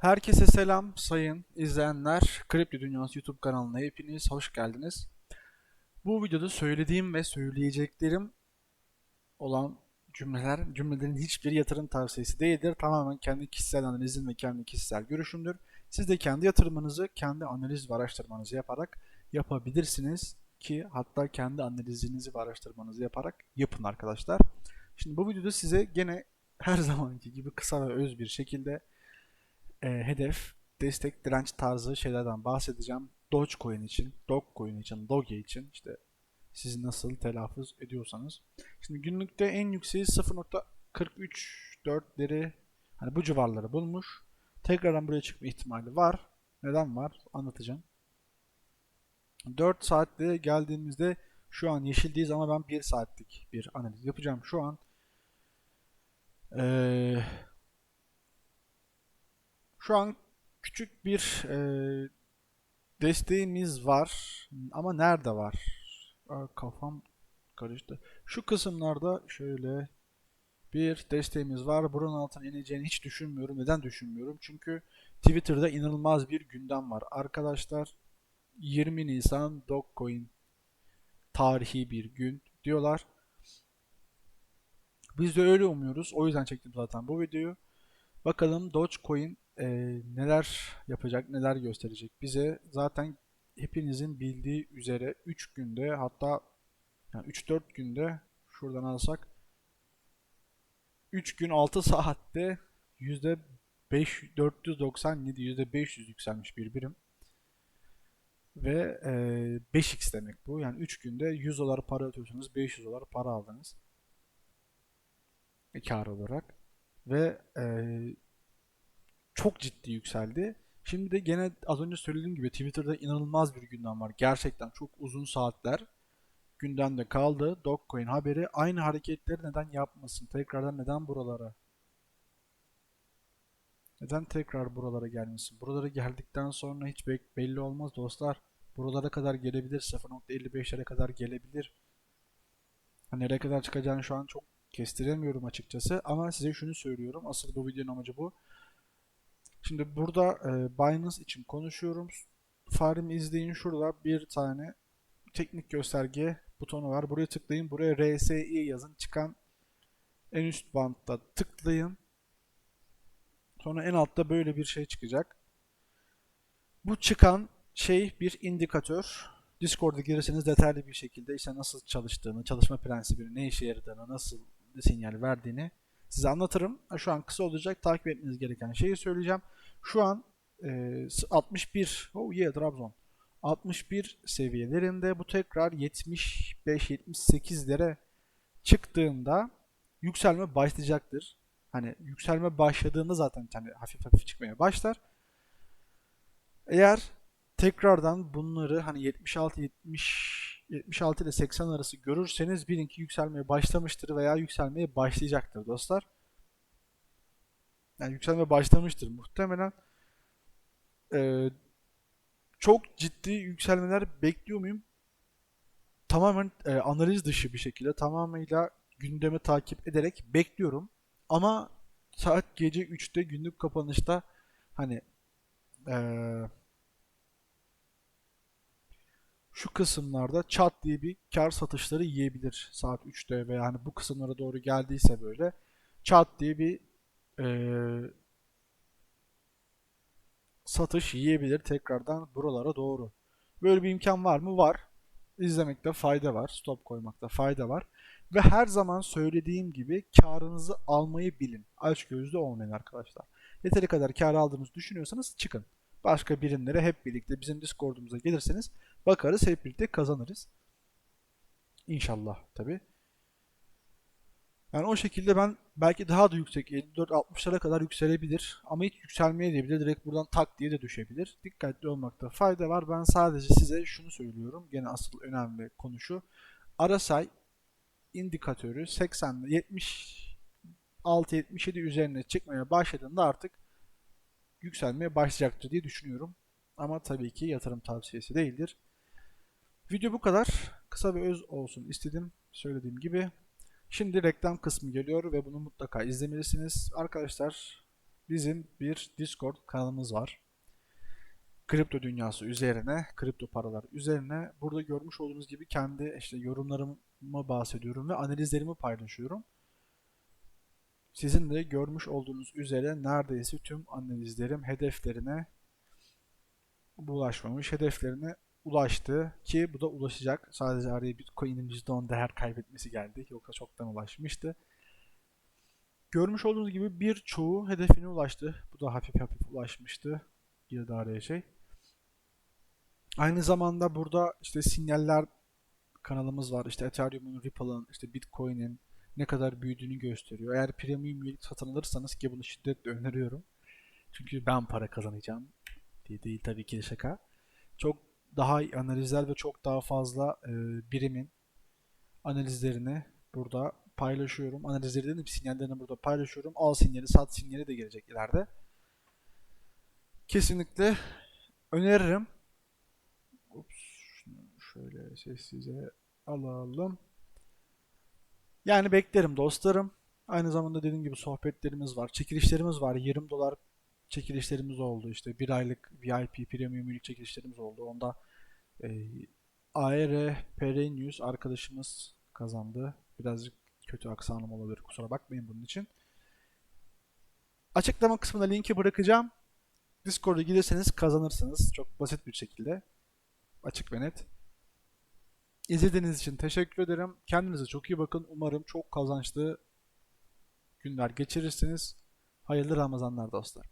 Herkese selam sayın izleyenler. Kripto Dünyası YouTube kanalına hepiniz hoş geldiniz. Bu videoda söylediğim ve söyleyeceklerim olan cümleler, cümlelerin hiçbir yatırım tavsiyesi değildir. Tamamen kendi kişisel analizim ve kendi kişisel görüşümdür. Siz de kendi yatırımınızı kendi analiz ve araştırmanızı yaparak yapabilirsiniz ki hatta kendi analizinizi ve araştırmanızı yaparak yapın arkadaşlar. Şimdi bu videoda size gene her zamanki gibi kısa ve öz bir şekilde e, hedef, destek, direnç tarzı şeylerden bahsedeceğim. Dogecoin için, Dogecoin için, Doge için işte siz nasıl telaffuz ediyorsanız. Şimdi günlükte en yükseği 0.434'leri hani bu civarları bulmuş. Tekrardan buraya çıkma ihtimali var. Neden var? Anlatacağım. 4 saatte geldiğimizde şu an yeşildeyiz ama ben 1 saatlik bir analiz yapacağım. Şu an eee şu an küçük bir e, desteğimiz var ama nerede var? Kafam karıştı. Şu kısımlarda şöyle bir desteğimiz var. Buranın altına ineceğini hiç düşünmüyorum. Neden düşünmüyorum? Çünkü Twitter'da inanılmaz bir gündem var. Arkadaşlar 20 Nisan Dogecoin tarihi bir gün diyorlar. Biz de öyle umuyoruz. O yüzden çektim zaten bu videoyu. Bakalım Dogecoin e, neler yapacak, neler gösterecek bize. Zaten hepinizin bildiği üzere 3 günde hatta yani 3-4 günde şuradan alsak 3 gün 6 saatte %5 497 %500 yükselmiş bir birim. Ve e, 5x demek bu. Yani 3 günde 100 dolar para atıyorsanız 500 dolar para aldınız. E, kar olarak. Ve e, çok ciddi yükseldi. Şimdi de gene az önce söylediğim gibi Twitter'da inanılmaz bir gündem var. Gerçekten çok uzun saatler gündemde kaldı. Dogecoin haberi aynı hareketleri neden yapmasın? Tekrardan neden buralara? Neden tekrar buralara gelmesin? Buralara geldikten sonra hiç be- belli olmaz dostlar. Buralara kadar gelebilir. 0.55'lere kadar gelebilir. Hani nereye kadar çıkacağını şu an çok kestiremiyorum açıkçası. Ama size şunu söylüyorum. Asıl bu videonun amacı bu. Şimdi burada e, Binance için konuşuyorum. Farimi izleyin. Şurada bir tane teknik gösterge butonu var. Buraya tıklayın. Buraya RSI yazın. Çıkan en üst bantta tıklayın. Sonra en altta böyle bir şey çıkacak. Bu çıkan şey bir indikatör. Discord'a girirseniz detaylı bir şekilde işte nasıl çalıştığını, çalışma prensibini, ne işe yaradığını, nasıl sinyal verdiğini size anlatırım. Şu an kısa olacak. Takip etmeniz gereken şeyi söyleyeceğim. Şu an e, 61, oh yeah Trabzon. 61 seviyelerinde bu tekrar 75-78'lere çıktığında yükselme başlayacaktır. Hani yükselme başladığında zaten hani hafif hafif çıkmaya başlar. Eğer tekrardan bunları hani 76 70 76 ile 80 arası görürseniz bilin ki yükselmeye başlamıştır veya yükselmeye başlayacaktır dostlar. Yani yükselmeye başlamıştır muhtemelen. Ee, çok ciddi yükselmeler bekliyor muyum? Tamamen e, analiz dışı bir şekilde tamamıyla gündemi takip ederek bekliyorum. Ama saat gece 3'te günlük kapanışta hani eee şu kısımlarda çat diye bir kar satışları yiyebilir saat 3'te veya hani bu kısımlara doğru geldiyse böyle çat diye bir eee, satış yiyebilir tekrardan buralara doğru. Böyle bir imkan var mı? Var. İzlemekte fayda var. Stop koymakta fayda var. Ve her zaman söylediğim gibi karınızı almayı bilin. Açgözlü olmayın arkadaşlar. Yeteri kadar kar aldığınızı düşünüyorsanız çıkın. Başka birimlere hep birlikte bizim Discord'umuza gelirseniz bakarız hep birlikte kazanırız. İnşallah tabi. Yani o şekilde ben belki daha da yüksek 54-60'lara kadar yükselebilir ama hiç yükselmeye diyebilir. Direkt buradan tak diye de düşebilir. Dikkatli olmakta fayda var. Ben sadece size şunu söylüyorum. Gene asıl önemli konu şu. RSI indikatörü 80 76-77 üzerine çıkmaya başladığında artık yükselmeye başlayacaktır diye düşünüyorum. Ama tabii ki yatırım tavsiyesi değildir. Video bu kadar. Kısa ve öz olsun istedim. Söylediğim gibi. Şimdi reklam kısmı geliyor ve bunu mutlaka izlemelisiniz. Arkadaşlar bizim bir Discord kanalımız var. Kripto dünyası üzerine, kripto paralar üzerine burada görmüş olduğunuz gibi kendi işte yorumlarımı bahsediyorum ve analizlerimi paylaşıyorum. Sizin de görmüş olduğunuz üzere neredeyse tüm analizlerim hedeflerine ulaşmamış, hedeflerine ulaştı ki bu da ulaşacak. Sadece araya Bitcoin'in %10 değer kaybetmesi geldi. Yoksa çoktan ulaşmıştı. Görmüş olduğunuz gibi birçoğu hedefine ulaştı. Bu da hafif hafif ulaşmıştı. Girdi araya şey. Aynı zamanda burada işte sinyaller kanalımız var. İşte Ethereum'un, Ripple'ın, işte Bitcoin'in ne kadar büyüdüğünü gösteriyor. Eğer premium üyelik satın alırsanız ki bunu şiddetle öneriyorum. Çünkü ben para kazanacağım diye değil tabii ki de şaka. Çok daha iyi analizler ve çok daha fazla e, birimin analizlerini burada paylaşıyorum. Analizleri dedim sinyallerini burada paylaşıyorum. Al sinyali, sat sinyali de gelecek ileride. Kesinlikle öneririm. Ups, şunu şöyle sessize alalım. Yani beklerim dostlarım. Aynı zamanda dediğim gibi sohbetlerimiz var. Çekilişlerimiz var. 20 dolar çekilişlerimiz oldu. İşte bir aylık VIP premium üyelik çekilişlerimiz oldu. Onda e, AR Perennius arkadaşımız kazandı. Birazcık kötü aksanım olabilir. Kusura bakmayın bunun için. Açıklama kısmına linki bırakacağım. Discord'a giderseniz kazanırsınız. Çok basit bir şekilde. Açık ve net. İzlediğiniz için teşekkür ederim. Kendinize çok iyi bakın. Umarım çok kazançlı günler geçirirsiniz. Hayırlı Ramazanlar dostlar.